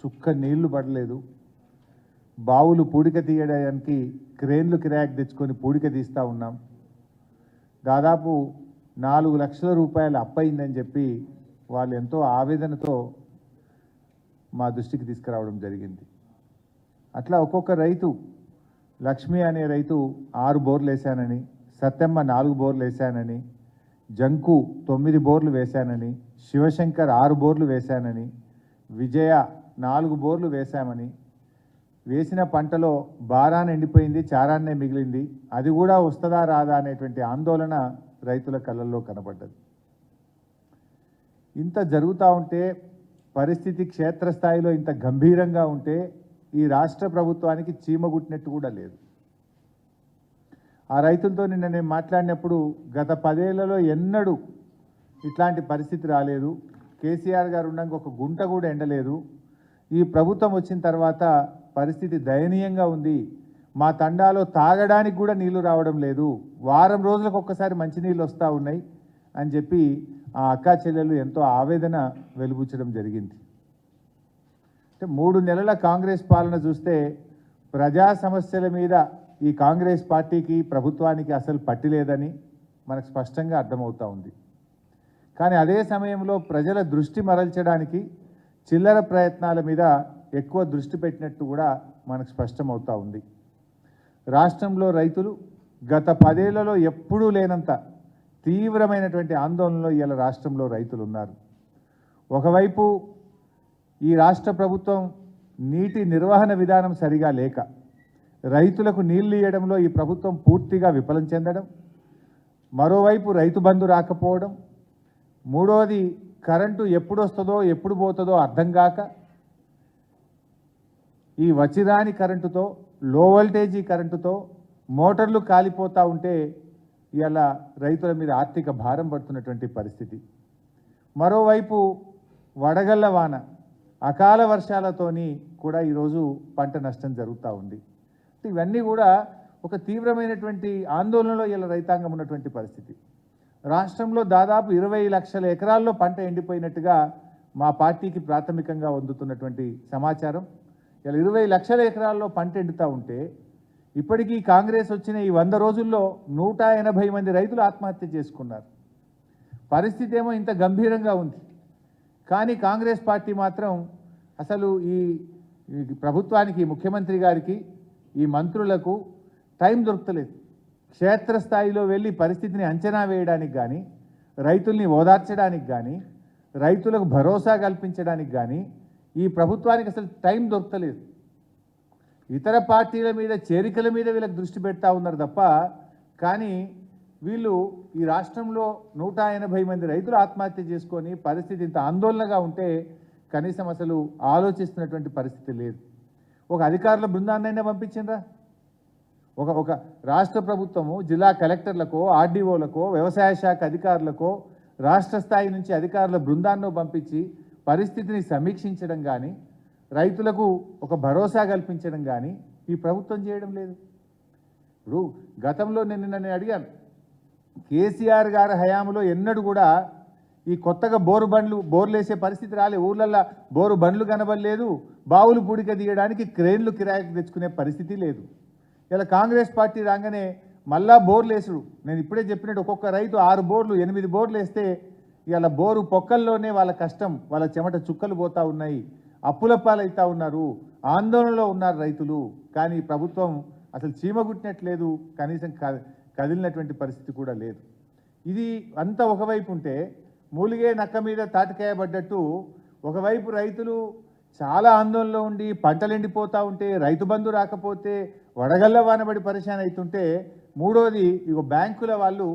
చుక్క నీళ్ళు పడలేదు. బావులు పూడిక తీయడానికి క్రేన్లు కిరాక్ తెచ్చుకొని పూడిక తీస్తూ ఉన్నాం. దాదాపు నాలుగు లక్షల రూపాయలు అప్పయిందని చెప్పి వాళ్ళు ఎంతో ఆవేదనతో మా దృష్టికి తీసుకురావడం జరిగింది. అట్లా ఒక్కొక్క రైతు లక్ష్మి అనే రైతు ఆరు బోర్లు వేశానని సత్యమ్మ నాలుగు బోర్లు వేశానని జంకు తొమ్మిది బోర్లు వేశానని శివశంకర్ ఆరు బోర్లు వేశానని విజయ నాలుగు బోర్లు వేశామని. వేసిన పంటలో భారాన్ని ఎండిపోయింది చారాన్నే మిగిలింది. అది కూడా వస్తుందా రాదా అనేటువంటి ఆందోళన రైతుల కళ్ళల్లో కనపడ్డది ఇంత జరుగుతూ ఉంటే పరిస్థితి క్షేత్రస్థాయిలో ఇంత గంభీరంగా ఉంటే ఈ రాష్ట్ర ప్రభుత్వానికి చీమగుట్టినట్టు కూడా లేదు. ఆ రైతులతో నిన్న నేను మాట్లాడినప్పుడు గత పదేళ్ళలో ఎన్నడూ ఇట్లాంటి పరిస్థితి రాలేదు. కేసీఆర్ గారు ఉండగా ఒక గుంట కూడా ఎండలేదు. ఈ ప్రభుత్వం వచ్చిన తర్వాత పరిస్థితి దయనీయంగా ఉంది. మా తండాలో తాగడానికి కూడా నీళ్ళు రావడం లేదు. వారం రోజులకు ఒక్కసారి మంచినీళ్ళు వస్తూ ఉన్నాయి అని చెప్పి ఆ అక్కా చెల్లెలు ఎంతో ఆవేదన వెలుబుచ్చడం జరిగింది. అంటే మూడు నెలల కాంగ్రెస్ పాలన చూస్తే ప్రజా సమస్యల మీద ఈ కాంగ్రెస్ పార్టీకి ప్రభుత్వానికి అసలు పట్టి లేదని మనకు స్పష్టంగా అర్థమవుతూ ఉంది. కానీ అదే సమయంలో ప్రజల దృష్టి మరల్చడానికి చిల్లర ప్రయత్నాల మీద ఎక్కువ దృష్టి పెట్టినట్టు కూడా మనకు స్పష్టమవుతా ఉంది. రాష్ట్రంలో రైతులు గత పదేళ్ళలో ఎప్పుడూ లేనంత తీవ్రమైనటువంటి ఆందోళనలో ఇవాళ రాష్ట్రంలో రైతులు ఉన్నారు ఒకవైపు ఈ రాష్ట్ర ప్రభుత్వం నీటి నిర్వహణ విధానం సరిగా లేక రైతులకు నీళ్ళు ఇవ్వడంలో ఈ ప్రభుత్వం పూర్తిగా విఫలం చెందడం మరోవైపు రైతు బంధు రాకపోవడం మూడోది కరెంటు ఎప్పుడు వస్తుందో ఎప్పుడు పోతుందో అర్థం కాక ఈ వచ్చిరాని కరెంటుతో లో వోల్టేజీ కరెంటుతో మోటార్లు కాలిపోతూ ఉంటే ఇలా రైతుల మీద ఆర్థిక భారం పడుతున్నటువంటి పరిస్థితి. మరోవైపు వడగళ్ళ వాన అకాల వర్షాలతోని కూడా ఈరోజు పంట నష్టం జరుగుతూ ఉంది. ఇవన్నీ కూడా ఒక తీవ్రమైనటువంటి ఆందోళనలో ఇలా రైతాంగం ఉన్నటువంటి పరిస్థితి. రాష్ట్రంలో దాదాపు ఇరవై లక్షల ఎకరాల్లో పంట ఎండిపోయినట్టుగా మా పార్టీకి ప్రాథమికంగా అందుతున్నటువంటి సమాచారం. ఇలా ఇరవై లక్షల ఎకరాల్లో పంట ఎండుతూ ఉంటే ఇప్పటికీ కాంగ్రెస్ వచ్చిన ఈ వంద రోజుల్లో నూట ఎనభై మంది రైతులు ఆత్మహత్య చేసుకున్నారు. పరిస్థితి ఏమో ఇంత గంభీరంగా ఉంది. కానీ కాంగ్రెస్ పార్టీ మాత్రం అసలు ఈ ఈ ప్రభుత్వానికి ముఖ్యమంత్రి గారికి ఈ మంత్రులకు టైం దొరకలేదు క్షేత్రస్థాయిలో వెళ్ళి పరిస్థితిని అంచనా వేయడానికి కానీ రైతుల్ని ఓదార్చడానికి కానీ రైతులకు భరోసా కల్పించడానికి కానీ ఈ ప్రభుత్వానికి అసలు టైం దొరకలేదు. ఇతర పార్టీల మీద చేరికల మీద వీళ్ళకి దృష్టి పెడతా ఉన్నారు తప్ప కానీ వీళ్ళు ఈ రాష్ట్రంలో నూట ఎనభై మంది రైతులు ఆత్మహత్య చేసుకొని పరిస్థితి ఇంత ఆందోళనగా ఉంటే కనీసం అసలు ఆలోచిస్తున్నటువంటి పరిస్థితి లేదు. ఒక అధికారుల బృందాన్నైనా పంపించిండ్రా? ఒక ఒక రాష్ట్ర ప్రభుత్వము జిల్లా కలెక్టర్లకో ఆర్డీఓలకో వ్యవసాయ శాఖ అధికారులకో రాష్ట్ర స్థాయి నుంచి అధికారుల బృందాన్నో పంపించి పరిస్థితిని సమీక్షించడం కానీ రైతులకు ఒక భరోసా కల్పించడం కానీ ఈ ప్రభుత్వం చేయడం లేదు. ఇప్పుడు గతంలో నేను నిన్న నేను అడిగాను. కేసీఆర్ గారి హయాంలో ఎన్నడూ కూడా ఈ కొత్తగా బోరు బండ్లు బోర్లు వేసే పరిస్థితి రాలే. ఊర్లల్లో బోరు బండ్లు కనబడలేదు. బావులు పూడిక తీయడానికి క్రేన్లు కిరాయికి తెచ్చుకునే పరిస్థితి లేదు. ఇలా కాంగ్రెస్ పార్టీ రాగానే మళ్ళా బోర్లు వేసుడు. నేను ఇప్పుడే చెప్పినట్టు ఒక్కొక్క రైతు ఆరు బోర్లు ఎనిమిది బోర్లు వేస్తే ఇవాళ బోరు పొక్కల్లోనే వాళ్ళ కష్టం వాళ్ళ చెమట చుక్కలు పోతూ ఉన్నాయి అప్పుల పాలవుతా ఉన్నారు ఆందోళనలో ఉన్నారు రైతులు. కానీ ప్రభుత్వం అసలు చీమగుట్టినట్లేదు కనీసం కదిలినటువంటి పరిస్థితి కూడా లేదు. ఇది అంతా ఒకవైపు ఉంటే మూలిగే నక్క మీద తాటికాయ పడ్డట్టు ఒకవైపు రైతులు చాలా ఆందోళనలో ఉండి పంటలు ఎండిపోతూ ఉంటే రైతు బంధు రాకపోతే వడగళ్ళ వానబడి పరిశాన్ అవుతుంటే మూడోది ఇగో బ్యాంకుల వాళ్ళు